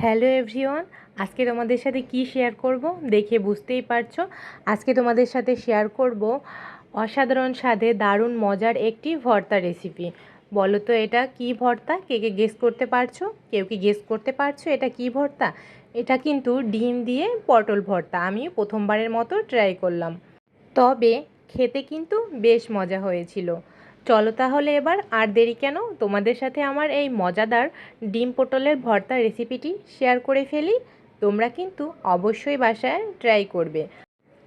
Hello everyone, আজকে তোমাদের সাথে কি শেয়ার করব দেখে বুঝতেই পারছ। আজকে তোমাদের সাথে শেয়ার করব অসাধারণ স্বাদে দারুণ মজার একটি ভর্তা রেসিপি বলো তো এটা কি ভর্তা? কে কে গেস করতে পারছ? কেউ কি গেস করতে পারছ এটা কি ভর্তা? এটা কিন্তু ডিম দিয়ে পটল ভর্তা আমি প্রথমবারের মতো ট্রাই করলাম। তবে খেতে কিন্তু বেশ মজা হয়েছিল। চলো তাহলে এবার আর দেরি কেন? তোমাদের সাথে আমার এই মজাদার ডিম পটলের ভর্তা রেসিপিটি শেয়ার করে ফেলি। তোমরা কিন্তু অবশ্যই বাসায় ট্রাই করবে।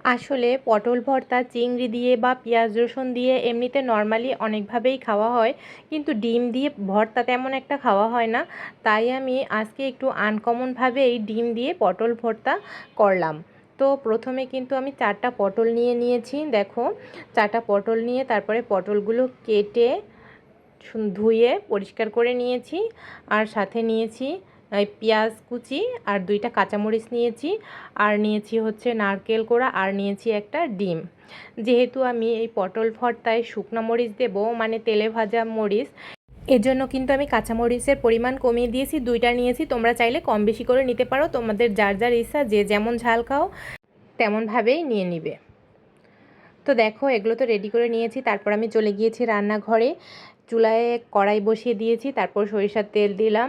আসলে পটল ভর্তা, চিংড়ি দিয়ে বা পেঁয়াজ রসুন দিয়ে এমনিতে নর্মালি অনেকভাবেই খাওয়া হয়, কিন্তু ডিম দিয়ে ভর্তা তেমন একটা খাওয়া হয় না। তাই আমি আজকে একটু আনকমনভাবেই ডিম দিয়ে পটল ভর্তা করলাম। তো প্রথমে কিন্তু আমি চারটা পটল নিয়ে নিয়েছি, দেখো। চারটা পটল নিয়ে তারপরে পটলগুলো কেটে ধুয়ে পরিষ্কার করে নিয়েছি। আর সাথে নিয়েছি পেঁয়াজ কুচি আর দুইটা কাঁচামরিচ নিয়েছি। আর নিয়েছি হচ্ছে নারকেল কোড়া আর নিয়েছি একটা ডিম। যেহেতু আমি এই পটল ভর্তায় শুকনো মরিচ দেবো মানে তেলে ভাজা মরিচ এজন্য কিন্তু আমি কাঁচামরিচের পরিমাণ কমিয়ে দিয়েছি, দুইটা নিয়েছি, তোমরা চাইলে কম বেশি করে নিতে পারো, তোমাদের যার যার ইচ্ছা, যে যেমন ঝাল খাও, তেমনভাবেই নিয়ে নিবে। তো দেখো, এগুলো তো রেডি করে নিয়েছি, তারপর আমি চলে গিয়েছি রান্নাঘরে, চুলায় কড়াই বসিয়ে দিয়েছি, তারপর সরিষার তেল দিলাম।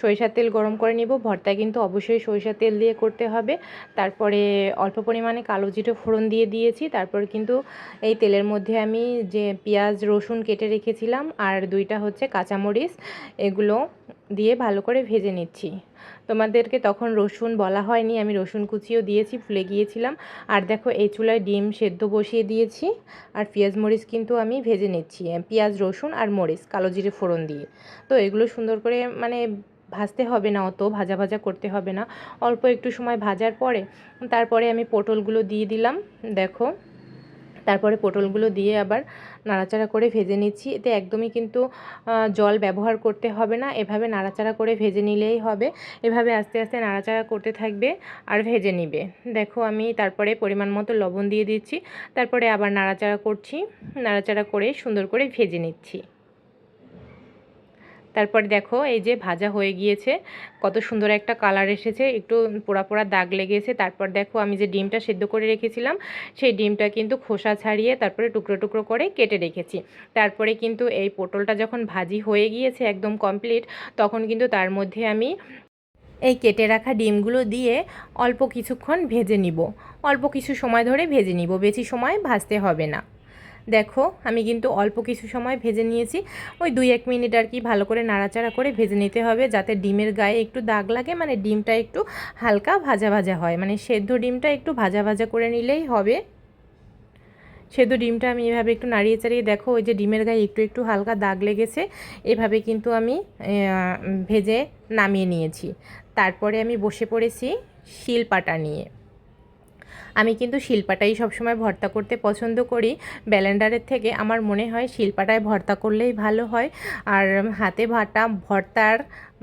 সরিষার তেল গরম করে নিব। ভর্তা কিন্তু অবশ্যই সরিষার তেল দিয়ে করতে হবে। তারপরে অল্প পরিমাণে কালো জিরে ফোড়ন দিয়ে দিয়েছি। তারপর কিন্তু এই তেলের মধ্যে আমি যে পেঁয়াজ, রসুন কেটে রেখেছিলাম আর দুইটা হচ্ছে কাঁচামরিচ, এগুলো দিয়ে ভালো করে ভেজে নিচ্ছি। তোমাদেরকে তখন রসুন বলা হয়নি, আমি রসুন কুচিও দিয়েছি ফুলে গিয়েছিলাম। আর দেখো, এই চুলায় ডিম সেদ্ধ বসিয়ে দিয়েছি। আর পেঁয়াজ, মরিচ কিন্তু আমি ভেজে নিচ্ছি, পেঁয়াজ, রসুন আর মরিচ, কালো জিরে ফোড়ন দিয়ে। তো এগুলো সুন্দর করে মানে ভাজতে হবে না অত, ভাজা ভাজা করতে হবে না। অল্প একটু সময় ভাজার পরে, তারপরে আমি পটলগুলো দিয়ে দিলাম, দেখো। তারপরে পটলগুলো দিয়ে আবার নাড়াচাড়া করে ভেজে নিচ্ছি। এতে একদমই কিন্তু জল ব্যবহার করতে হবে না। এভাবে নাড়াচাড়া করে ভেজে নিলেই হবে। এভাবে আস্তে আস্তে নাড়াচাড়া করতে থাকবে আর ভেজে নিবে। দেখো আমি তারপরে পরিমাণ মতো লবণ দিয়ে দিচ্ছি। তারপরে আবার নাড়াচাড়া করছি। নাড়াচাড়া করে সুন্দর করে ভেজে নিচ্ছি। তারপরে দেখো এই যে ভাজা হয়ে গিয়েছে, কত সুন্দর একটা কালার এসেছে, একটু পোড়া পোড়া দাগ লেগেছে। তারপর দেখো আমি যে ডিমটা সেদ্ধ করে রেখেছিলাম, সেই ডিমটা কিন্তু খোসা ছাড়িয়ে তারপরে টুকরো টুকরো করে কেটে রেখেছি। তারপরে কিন্তু এই পটলটা যখন ভাজি হয়ে গিয়েছে একদম কমপ্লিট তখন কিন্তু তার মধ্যে আমি এই কেটে রাখা ডিমগুলো দিয়ে অল্প কিছুক্ষণ ভেজে নিব। অল্প কিছু সময় ধরে ভেজে নিব, বেশি সময় ভাজতে হবে না। দেখো, আমি কিন্তু অল্প কিছু সময় ভেজে নিয়েছি। ওই দুই এক মিনিট আর কি ভালো করে নাড়াচাড়া করে ভেজে নিতে হবে যাতে ডিমের গায়ে একটু দাগ লাগে। মানে ডিমটা একটু হালকা ভাজা ভাজা হয়। মানে সেদ্ধ ডিমটা একটু ভাজা ভাজা করে নিলেই হবে। সেদ্ধ ডিমটা আমি এভাবে একটু নাড়িয়ে চাড়িয়ে দেখো, ওই যে ডিমের গায়ে একটু একটু হালকা দাগ লেগেছে। এভাবে কিন্তু আমি ভেজে নামিয়ে নিয়েছি। তারপরে আমি বসে পড়েছি শিলপাটা নিয়ে। আমি কিন্তু শিল্পাটাই সবসময় ভর্তা করতে পছন্দ করি। ব্যালেন্ডারের থেকে আমার মনে হয় শিল্পাটায় ভর্তা করলেই ভালো হয়। আর হাতে ভাটা ভর্তার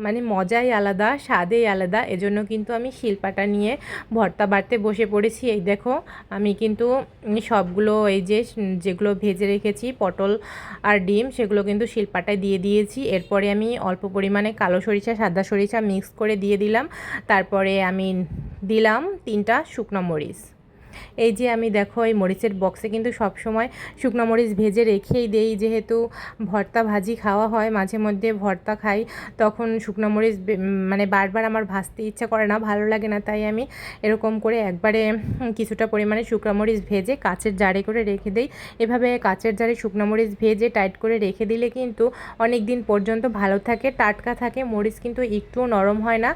মানে মজাই আলাদা, স্বাদেই আলাদা। এজন্য কিন্তু আমি শিল্পাটা নিয়ে ভর্তা বাড়তে বসে পড়েছি। এই দেখো, আমি কিন্তু সবগুলো এই যে যেগুলো ভেজে রেখেছি, পটল আর ডিম, সেগুলো কিন্তু শিল্পাটায় দিয়ে দিয়েছি। এরপরে আমি অল্প পরিমাণে কালো সরিষা, সাদা সরিষা মিক্স করে দিয়ে দিলাম। তারপরে আমি দিলাম তিনটা শুকনো মরিচ। এই যে আমি দেখো, এই মরিচের বক্সে কিন্তু সব সময় শুকনো মরিচ ভেজে রেখেই দেই। যেহেতু ভর্তা ভাজি খাওয়া হয়, মাঝে মধ্যে ভর্তা খাই, তখন শুকনো মরিচ মানে বারবার আমার ভাজতে ইচ্ছা করে না, ভালো লাগে না। তাই আমি এরকম করে একবারে কিছুটা পরিমাণে শুকনো মরিচ ভেজে কাচের জারে করে রেখে দেই। এভাবে কাচের জারে শুকনো মরিচ ভেজে টাইট করে রেখে দিলে কিন্তু অনেক দিন পর্যন্ত ভালো থাকে, টাটকা থাকে, মরিচ কিন্তু একটুও নরম হয় না।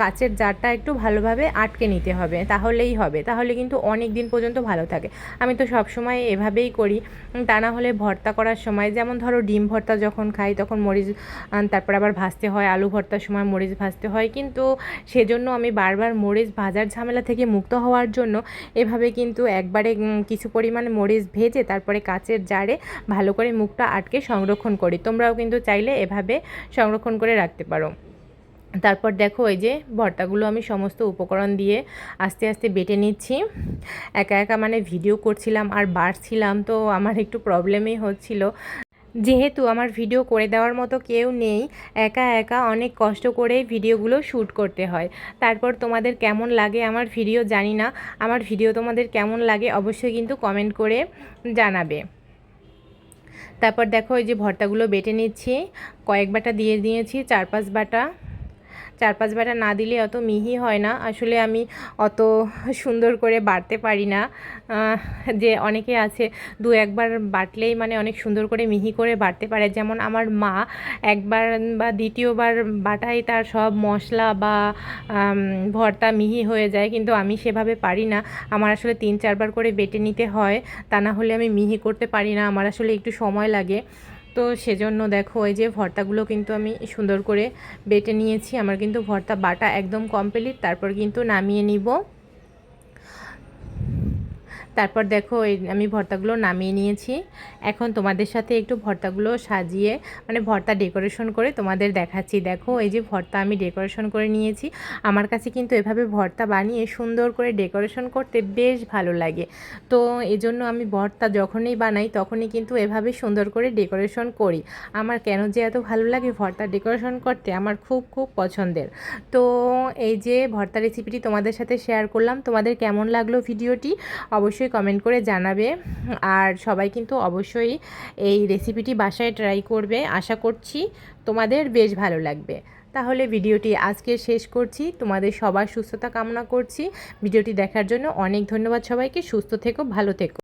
কাচের জারটা একটু ভালোভাবে আটকে নিতে হবে, তাহলেই হবে। তাহলে কিন্তু অনেক দিন পর্যন্ত ভালো থাকে। আমি তো সব সময় এভাবেই করি। তা না হলে ভর্তা করার সময়, যেমন ধরো ডিম ভর্তা যখন খাই, তখন মরিচ তারপর আবার ভাজতে হয়, আলু ভর্তার সময় মরিচ ভাজতে হয়। কিন্তু সেজন্য আমি বারবার মরিচ ভাজার ঝামেলা থেকে মুক্ত হওয়ার জন্য এভাবে কিন্তু একবারে কিছু পরিমাণে মরিচ ভেজে, তারপরে কাচের জারে ভালো করে মুখটা আটকে সংরক্ষণ করি। তোমরাও কিন্তু চাইলে এভাবে সংরক্ষণ করে রাখতে পারো। তারপর দেখো ওই যে ভর্তাগুলো আমি সমস্ত উপকরণ দিয়ে আস্তে আস্তে বেটে নিচ্ছি। একা একা মানে ভিডিও করছিলাম আর বাড়ছিলাম, তো আমার একটু প্রবলেমই হচ্ছিল। যেহেতু আমার ভিডিও করে দেওয়ার মতো কেউ নেই, একা একা অনেক কষ্ট করে ভিডিওগুলো শ্যুট করতে হয়। তারপর তোমাদের কেমন লাগে আমার ভিডিও জানি না, আমার ভিডিও তোমাদের কেমন লাগে অবশ্যই কিন্তু কমেন্ট করে জানাবে। তারপর দেখো ওই যে ভর্তাগুলো বেটে নিচ্ছি, কয়েক বাটা দিয়ে দিয়েছি, চার পাঁচ বাটা। চার পাঁচ বাটা না দিলে অত মিহি হয় না। আসলে আমি অত সুন্দর করে বাটতে পারি না। যে অনেকে আছে, দু একবার বাটলেই মানে অনেক সুন্দর করে মিহি করে বাটতে পারে। যেমন আমার মা একবার বা দ্বিতীয়বার বাটাই তার সব মশলা বা ভর্তা মিহি হয়ে যায়, কিন্তু আমি সেভাবে পারি না। আমার আসলে তিন চারবার করে বেটে নিতে হয়। তা না হলে আমি মিহি করতে পারি না। আমার আসলে একটু সময় লাগে। তো সেজন্য দেখো ওই যে ভর্তাগুলো কিন্তু আমি সুন্দর করে বেটে নিয়েছি। আমার কিন্তু ভর্তা বাটা একদম কমপ্লিট তারপর কিন্তু নামিয়ে নিব। তারপর দেখো আমি ভর্তাগুলো নামিয়ে নিয়েছি। এখন তোমাদের সাথে একটু ভর্তাগুলো সাজিয়ে মানে ভর্তা ডেকোরেশন করে তোমাদের দেখাচ্ছি। দেখো, এই যে ভর্তা আমি ডেকোরেশন করে নিয়েছি। আমার কাছে কিন্তু এভাবে ভর্তা বানিয়ে সুন্দর করে ডেকোরেশন করতে বেশ ভালো লাগে। তো এই জন্য আমি ভর্তা যখনই বানাই, তখনই কিন্তু এভাবে সুন্দর করে ডেকোরেশন করি। আমার কেন যে এত ভালো লাগে ভর্তা ডেকোরেশন করতে, আমার খুব খুব পছন্দের। তো এই যে ভর্তা রেসিপিটি তোমাদের সাথে শেয়ার করলাম, তোমাদের কেমন লাগল ভিডিওটি? অবশ্যই কমেন্ট করে জানাবে। আর সবাই কিন্তু অবশ্যই এই রেসিপিটি বাসায় ট্রাই করবে। আশা করছি তোমাদের বেশ ভালো লাগবে। তাহলে ভিডিওটি আজকে শেষ করছি। তোমাদের সবার সুস্থতা কামনা করছি। ভিডিওটি দেখার জন্য অনেক ধন্যবাদ সবাইকে। সুস্থ থেকো, ভালো থেকো।